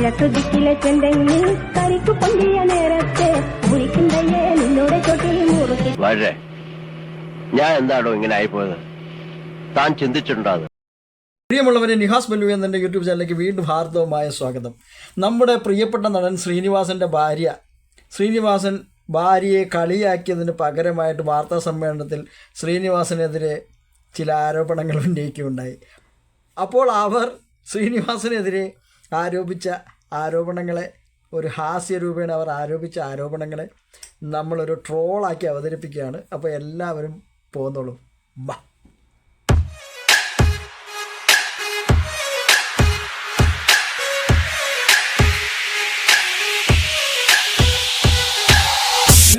കിഴക്ക് ദിക്കിലെ ചെന്തെങ്ങിൽ കരിക്കു പൊന്തിയ നേരത്തെ വിളിക്കുന്നയ്യേ നിന്നോട് ചൊട്ടിൽ മുറുക്കി. വളരെ ഞാൻ എന്താണോ ഇങ്ങനെ ആയിപ്പോയത്? താൻ ചിന്തിച്ചിട്ടുണ്ടോ അത്? പ്രിയമുള്ളവരെ നിഹാസ് ബല്ലു എന്നെ യൂട്യൂബ് ചാനലിലേക്ക് വീണ്ടും ഹാർദവമായ സ്വാഗതം. നമ്മുടെ പ്രിയപ്പെട്ട നടൻ ശ്രീനിവാസന്റെ ഭാര്യ. ശ്രീനിവാസൻ ഭാര്യയെ കളിയാക്കിയതിന് പകരമായിട്ട് വാർത്താ സമ്മേളനത്തിൽ ശ്രീനിവാസനെതിരെ ചില ആരോപണങ്ങൾ ഉന്നയിക്കുകയുണ്ടായി. അപ്പോൾ അവർ ശ്രീനിവാസനെതിരെ ആരോപിച്ച ആരോപണങ്ങളെ ഒരു ഹാസ്യ രൂപേണ അവർ ആരോപിച്ച ആരോപണങ്ങളെ നമ്മളൊരു ട്രോളാക്കി അവതരിപ്പിക്കുകയാണ് അപ്പോൾ എല്ലാവരും പോന്നോളും ബാ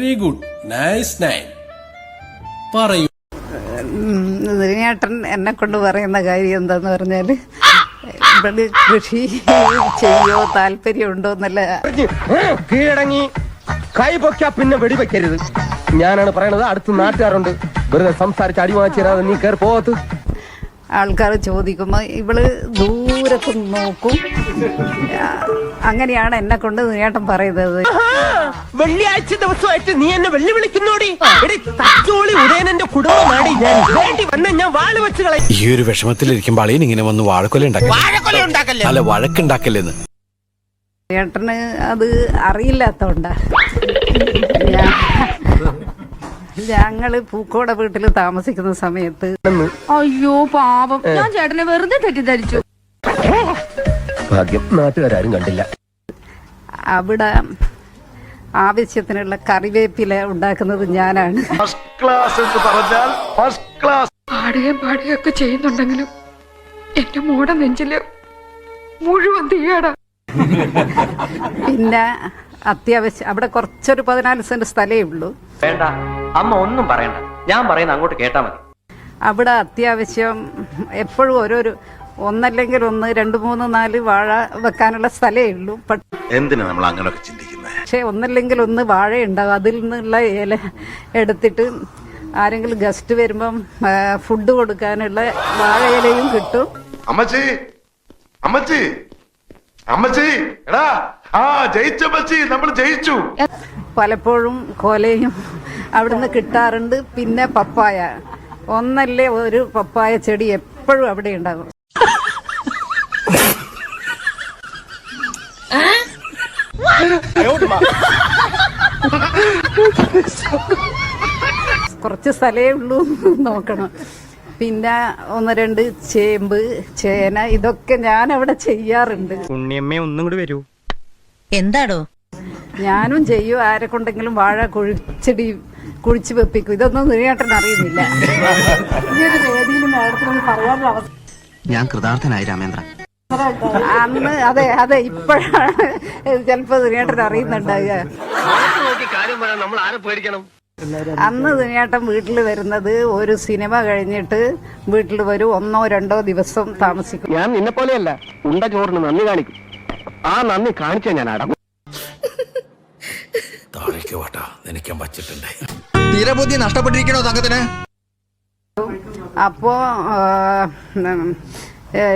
വെരി ഗുഡ് നൈസ് നൈൻ പറയൂ ദിനേട്ടൻ എന്നെ കൊണ്ട് പറയുന്ന കാര്യം എന്താന്ന് പറഞ്ഞാൽ ഇവിടെ കൃഷി ചെയ്യോ? താല്പര്യമുണ്ടോ എന്നല്ല കീഴടങ്ങി കൈ പൊക്കാ പിന്നെ വെടിവെക്കരുത്. ഞാനാണ് പറയണത് അടുത്ത് നാട്ടുകാരുണ്ട്. വെറുതെ സംസാരിച്ച് അടി നീ കയറി പോകത്ത്. ആൾക്കാർ ചോദിക്കുമ്പോൾ ഇവൾ ദൂരത്ത് നോക്കും. അങ്ങനെയാണ് എന്നെ കൊണ്ട് നേട്ടം പറയുന്നത്. വെള്ളിയാഴ്ച ദിവസമായിട്ട് നീ എന്നെ വെല്ലുവിളിക്കുന്നോടി. എടി, ഉടയനന്റെ കുടുംബമാടി ഞാൻ വേണ്ടി വന്ന ഞാൻ വാൾ വെച്ച് കളയും. ഈ ഒരു വിഷമത്തിലിരിക്കുമ്പോൾ അളിയൻ ഇങ്ങനെ വന്ന് വാഴക്കൊല ഉണ്ടാക്കല്ലേ? അല്ല വഴക്കുണ്ടാക്കല്ലേന്ന്. ചേട്ടന് അത് അറിയില്ലാത്തോണ്ടാ. ഞങ്ങൾ പൂക്കോട വീട്ടിൽ താമസിക്കുന്ന സമയത്ത് അയ്യോ പാപം ഞാൻ ചേട്ടനെ വെറുതെ തെറ്റിദ്ധരിച്ചു. ഭാഗ്യം നാട്ടുകാരും കണ്ടില്ല. അവിടെ ആവശ്യത്തിനുള്ള കറിവേപ്പില ഉണ്ടാക്കുന്നത് ഞാനാണ്. പാടുകയും പാടുകയൊക്കെ ചെയ്യുന്നുണ്ടെങ്കിലും എന്റെ മോടെ നെഞ്ചിൽ മുഴുവൻ തീയാടാ. പിന്നെ അത്യാവശ്യം അവിടെ കുറച്ചൊരു പതിനാല് സെന്റ് സ്ഥലമേ ഉള്ളൂ. വേണ്ട അമ്മ ഒന്നും പറയണ്ട. ഞാൻ പറയുന്ന അങ്ങോട്ട് കേട്ടാ മതി. അവിടെ അത്യാവശ്യം എപ്പോഴും ഓരോരു ഒന്നല്ലെങ്കിൽ ഒന്ന് രണ്ട് മൂന്ന് നാല് വാഴ വെക്കാനുള്ള സ്ഥലമേ ഉള്ളൂ. എന്തിനാ നമ്മൾ അങ്ങനെയൊക്കെ ചിന്തിക്കുന്നത് പക്ഷെ ഒന്നല്ലെങ്കിൽ ഒന്ന് വാഴ ഉണ്ടാവും അതിൽ നിന്നുള്ള ഇല എടുത്തിട്ട് ആരെങ്കിലും ഗസ്റ്റ് വരുമ്പം ഫുഡ് കൊടുക്കാനുള്ള വാഴയിലയും കിട്ടും. അമ്മച്ചി അമ്മച്ചി അമ്മച്ചി എടാ ആ ജയിച്ചമ്മച്ചി നമ്മൾ ജയിച്ചു. പലപ്പോഴും കൊലയും അവിടുന്ന് കിട്ടാറുണ്ട് പിന്നെ പപ്പായ. ഒന്നല്ലേ ഒരു പപ്പായ ചെടി എപ്പോഴും അവിടെ ഉണ്ടാകും കുറച്ച് സ്ഥലമേ ഉള്ളൂ നോക്കണം. പിന്നെ ഒന്ന് രണ്ട് ചേമ്പ് ചേന ഇതൊക്കെ ഞാൻ അവിടെ ചെയ്യാറുണ്ട്. ഉണ്ണിയമ്മ ഒന്നും കൂടി വരൂ. എന്താടോ? ഞാനും ചെയ്യും. ആരെ കൊണ്ടെങ്കിലും വാഴ കുഴിച്ചെടി കുഴിച്ചു വെപ്പിക്കും. ഇതൊന്നും നിരേട്ടൻ അറിയുന്നില്ല. ഞാൻ കൃതാർത്ഥനായി രാമേന്ദ്ര. അന്ന് അതെ അതെ ഇപ്പോഴാണ്. ചിലപ്പോ ദിനേട്ടൻ അറിയുന്നുണ്ടാകുക നമ്മൾ ആരെ പേടിക്കണം? അന്ന് ദിനേട്ടൻ വീട്ടിൽ വരുന്നത് ഒരു സിനിമ കഴിഞ്ഞിട്ട് വീട്ടിൽ വരും ഒന്നോ രണ്ടോ ദിവസം താമസിക്കും. ഞാൻ നിന്നെ പോലെയല്ല ഉണ്ട ചോറിന് നന്ദി കാണിക്കും. ആ നന്ദി കാണിച്ച ഞാൻ അടങ്ങും. താഴേക്ക് വാട്ടാ നിനക്കാൻ വച്ചിട്ടുണ്ട്. തീരബുദ്ധി നഷ്ടപ്പെട്ടിരിക്കണോ സംഘത്തിന്? അപ്പോ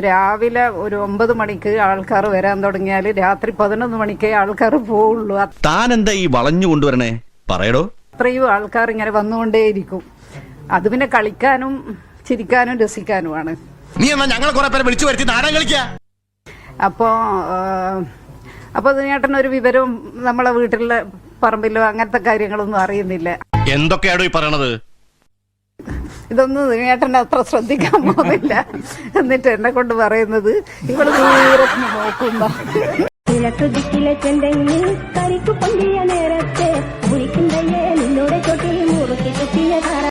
രാവിലെ ഒരു ഒമ്പത് മണിക്ക് ആൾക്കാർ വരാൻ തുടങ്ങിയാൽ രാത്രി പതിനൊന്ന് മണിക്കേ ആൾക്കാർ പോവുള്ളൂ. താൻ എന്താ ഈ വളഞ്ഞു കൊണ്ടുവരണേ? പറയടോ. അത്രയും ആൾക്കാർ ഇങ്ങനെ വന്നുകൊണ്ടേയിരിക്കും. അത് പിന്നെ കളിക്കാനും ചിരിക്കാനും രസിക്കാനുമാണ്. നീ എന്നാ ഞങ്ങളെ കുറെ പേരെ വിളിച്ചു വരുത്തി നാടൻ കളിക്ക? അപ്പോ അപ്പൊ ഒരു വിവരവും നമ്മളെ വീട്ടിലെ പറമ്പിലോ അങ്ങനത്തെ കാര്യങ്ങളൊന്നും അറിയുന്നില്ല. എന്തൊക്കെയാണോ ഈ പറയണത്? ഇതൊന്നും ദിനേട്ടൻ അത്ര ശ്രദ്ധിക്കാൻ പോകുന്നില്ല. എന്നിട്ട് എന്നെ കൊണ്ട് പറയുന്നത് ഇവൾ ദൂരത്ത് നോക്കുന്ന.